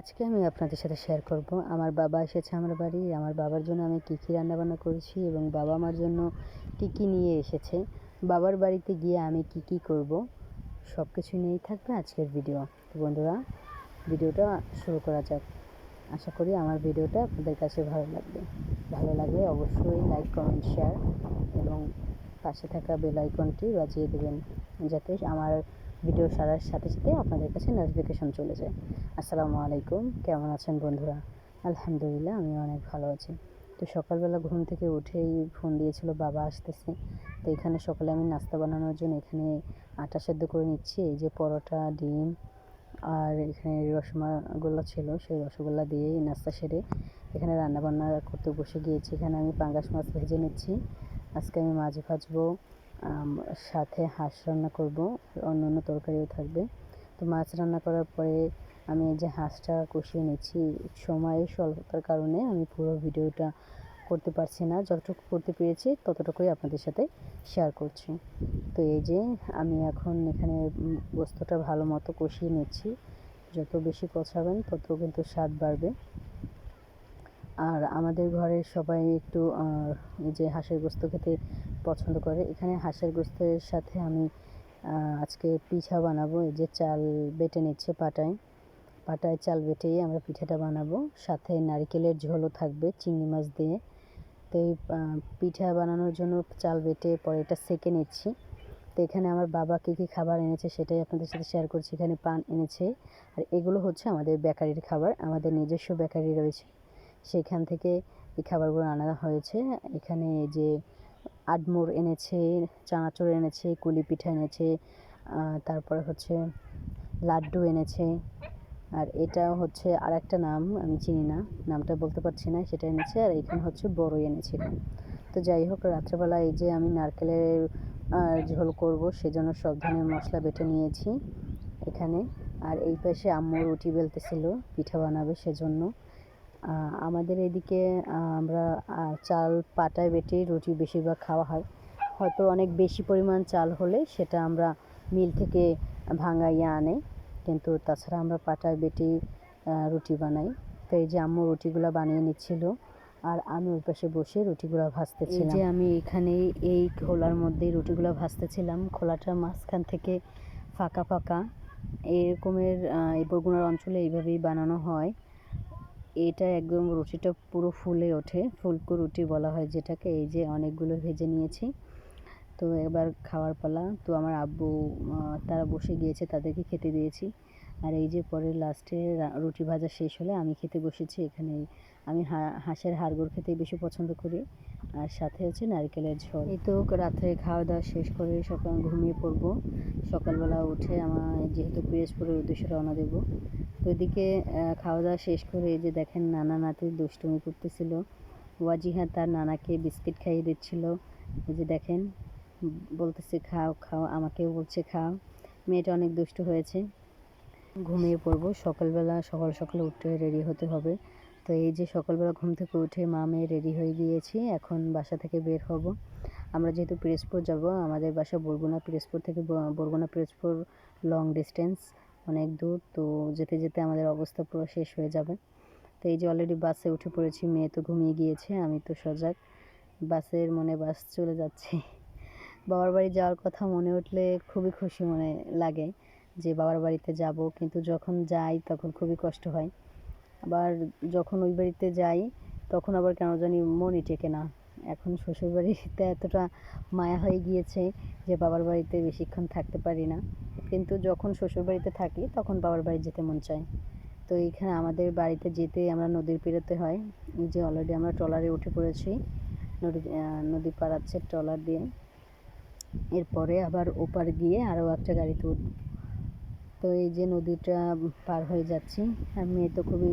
আজকে আমি আপনাদের সাথে শেয়ার করব। আমার বাবা এসেছে আমার বাড়ি। আমার বাবার জন্য আমি কী কী রান্নাবান্না করেছি এবং বাবা আমার জন্য কী কী নিয়ে এসেছে। বাবার বাড়িতে গিয়ে আমি কি কি করব সব কিছু নিয়েই থাকবে আজকের ভিডিও তো বন্ধুরা ভিডিওটা শুরু করা যাক। আশা করি আমার ভিডিওটা আপনাদের কাছে ভালো লাগবে। ভালো লাগলে অবশ্যই লাইক কমেন্ট শেয়ার এবং পাশে থাকা বেল আইকনটি বাজিয়ে দেবেন। যাতে আমার ভিডিও সারার সাথে সাথে আপনাদের কাছে নোটিফিকেশন চলে যায়। আসসালামু আলাইকুম, কেমন আছেন বন্ধুরা? আলহামদুলিল্লাহ, আমি অনেক ভালো আছি। তো সকালবেলা ঘুম থেকে উঠেই ফোন দিয়েছিল, বাবা আসতেছে। তো এখানে সকালে আমি নাস্তা বানানোর জন্য এখানে আটা সেদ্ধ করে নিচ্ছি। এই যে পরোটা, ডিম আর এখানে রসমাগুল্লা ছিল, সেই রসগোল্লা দিয়েই নাস্তা সেরে এখানে রান্নাবান্না করতে বসে গিয়েছি। এখানে আমি পাঙ্গাস মাছ ভেজে নিচ্ছি। আজকে আমি মাছ ভাজবো। সাথে হাঁস রান্না করব, অন্য অন্য তরকারিও থাকবে। তো মাছ রান্না করার পরে আমি যে হাঁসটা কষিয়ে নিচ্ছি সময়ের স্বল্পতার কারণে আমি পুরো ভিডিওটা করতে পারছি না। যতটুকু করতে পেরেছি ততটুকুই আপনাদের সাথে শেয়ার করছি। তো এই যে আমি এখন এখানে বস্তুটা ভালো মতো কষিয়ে নিচ্ছি। যত বেশি কষাবেন তত কিন্তু স্বাদ বাড়বে। আর আমাদের ঘরের সবাই একটু যে হাঁসের গোস্ত খেতে পছন্দ করে। এখানে হাঁসের গোস্তের সাথে আমি আজকে পিঠা বানাবো। এই যে চাল বেটে নিচ্ছে পাটায়। পাটায় চাল বেটেই আমরা পিঠাটা বানাবো। সাথে নারিকেলের ঝোলও থাকবে চিংড়ি মাছ দিয়ে। তো এই পিঠা বানানোর জন্য চাল বেটে পরে এটা সেকে নিচ্ছি। তো এখানে আমার বাবা কী কী খাবার এনেছে সেটাই আপনাদের সাথে শেয়ার করছি। এখানে পান এনেছে। আর এগুলো হচ্ছে আমাদের বেকারির খাবার। আমাদের নিজস্ব বেকারি রয়েছে। সেখান থেকে এই খাবারগুলো আনা হয়েছে। এখানে যে আডমোর এনেছে, চানাচুর এনেছে, কুলি পিঠা এনেছে তারপরে হচ্ছে লাড্ডু এনেছে। আর এটা হচ্ছে আর একটা নাম, আমি চিনি না, নামটা বলতে পারছি না, সেটা এনেছে, আর এখানে হচ্ছে বড়ই এনেছিল তো যাই হোক, রাত্রেবেলা এই যে আমি নারকেলের ঝোল করব, সেজন্য সব ধরনের মশলা বেটে নিয়েছি এখানে। আর এই পাশে আম্মু রুটি বেলতেছিল, পিঠা বানাবে সেজন্য। আমাদের এদিকে আমরা চাল পাটায় বেটে রুটি বেশিরভাগ খাওয়া হয়। হয়তো অনেক বেশি পরিমাণ চাল হলে সেটা আমরা মিল থেকে ভাঙাইয়া আনে। কিন্তু তাছাড়া আমরা পাটায় বেটে রুটি বানাই। তো এই যে আম্মু রুটিগুলো বানিয়ে নিচ্ছিল, আর আমি ওই পাশে বসে রুটিগুলো ভাজতেছিলাম। যে আমি এখানে এই খোলার মধ্যে রুটিগুলো ভাজতেছিলাম খোলাটার মাঝখান থেকে ফাঁকা ফাঁকা। এরকমের এই বরগুনার অঞ্চলে এইভাবেই বানানো হয়। এটা একদম রুটিটা পুরো ফুলে ওঠে, ফুলকো রুটি বলা হয় যেটাকে, এই যে অনেকগুলো ভেজে নিয়েছি। তো এবার খাওয়ার পালা, তো আমার আব্বু তারা বসে গিয়েছে, তাদেরকে খেতে দিয়েছি। আর এই যে পরে লাস্টে রুটি ভাজা শেষ হলে আমি খেতে বসেছি এখানে। আমি হাঁসের হাড়গোড় খেতেই বেশি পছন্দ করি। আর সাথে হচ্ছে নারকেলের ঝোল। এই তো রাত্রে খাওয়া দাওয়া শেষ করে সকাল ঘুমিয়ে পড়ব। সকালবেলা উঠে আমার যেহেতু পিরোজপুরের উদ্দেশ্যে রওনা দেবো। তো এদিকে খাওয়া দাওয়া শেষ করে এই যে দেখেন নানা নাতি দুষ্টুমি করতেছিল। ওয়াজিহা তার নানাকে বিস্কিট খাইয়ে দিচ্ছিল। এই যে দেখেন, বলতেছে, খাও খাও, আমাকেও বলছে, খাও। মেয়েটা অনেক দুষ্ট হয়েছে। ঘুমিয়ে পড়ব। সকালবেলা, সকাল সকালে উঠতে রেডি হতে হবে। তো এই যে সকালবেলা ঘুম থেকে উঠে মা মেয়ে রেডি হয়ে গিয়েছি, এখন বাসা থেকে বের হব। আমরা যেহেতু পিরোজপুর যাব, আমাদের বাসা বরগুনা পিরোজপুর থেকে বরগুনা পিরোজপুর লং ডিস্টেন্স অনেক দূর। তো যেতে যেতে আমাদের অবস্থা পুরো শেষ হয়ে যাবে। তো এই যে অলরেডি বাসে উঠে পড়েছি, মেয়ে তো ঘুমিয়ে গিয়েছে, আমি তো সজাগ। বাসের মনে বাস চলে যাচ্ছে। বাবার বাড়ি যাওয়ার কথা মনে উঠলে খুবই খুশি মনে লাগে। যে বাবার বাড়িতে যাব, কিন্তু যখন যাই তখন খুবই কষ্ট হয়। আবার যখন ওই বাড়িতে যাই, তখন আবার কেন জানি মনই টেকে না। এখন শ্বশুরবাড়িতে এতটা মায়া হয়ে গিয়েছে যে বাবার বাড়িতে বেশিক্ষণ থাকতে পারি না। কিন্তু যখন শ্বশুরবাড়িতে থাকি, তখন বাবার বাড়ি যেতে মন চায়। তো এইখানে আমাদের বাড়িতে যেতে আমরা নদীর পেরোতে হয়। যে অলরেডি আমরা ট্রলারে উঠে পড়েছি। নদী নদী পাড়াচ্ছে ট্রলার দিয়ে। এরপরে আবার ওপার গিয়ে আরও একটা গাড়িতে তো এই যে নদীটা পার হয়ে যাচ্ছি। আর মেয়ে তো খুবই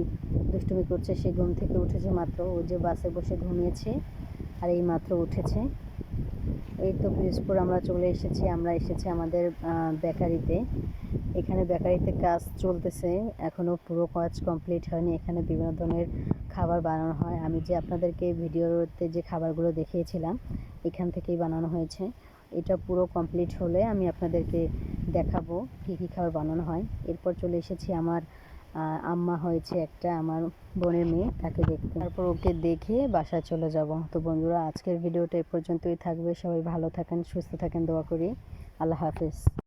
দুষ্টুমি করছে, সে ঘুম থেকে উঠেছে মাত্র। ও যে বাসে বসে ঘুমিয়েছে, আর এই মাত্র উঠেছে। এই তো পিরোজপুর আমরা চলে এসেছি। আমরা এসেছি আমাদের বেকারিতে। এখানে বেকারিতে কাজ চলতেছে। এখনও পুরো কাজ কমপ্লিট হয়নি। এখানে বিভিন্ন ধরনের খাবার বানানো হয়। আমি যে আপনাদেরকে ভিডিওতে যে খাবারগুলো দেখিয়েছিলাম, এখান থেকেই বানানো হয়েছে। এটা পুরো কমপ্লিট হলে আমি আপনাদেরকে দেখাবো কী কী খাবার বানানো হয়। এরপর চলে এসেছি আমার আম্মা হয়েছে একটা আমার বোনের মেয়ে, তাকে দেখতে। তারপর ওকে দেখে বাসায় চলে যাব। তো বন্ধুরা, আজকের ভিডিওটা এ পর্যন্তই থাকবে। সবাই ভালো থাকেন, সুস্থ থাকেন, দোয়া করি। আল্লাহ হাফেজ।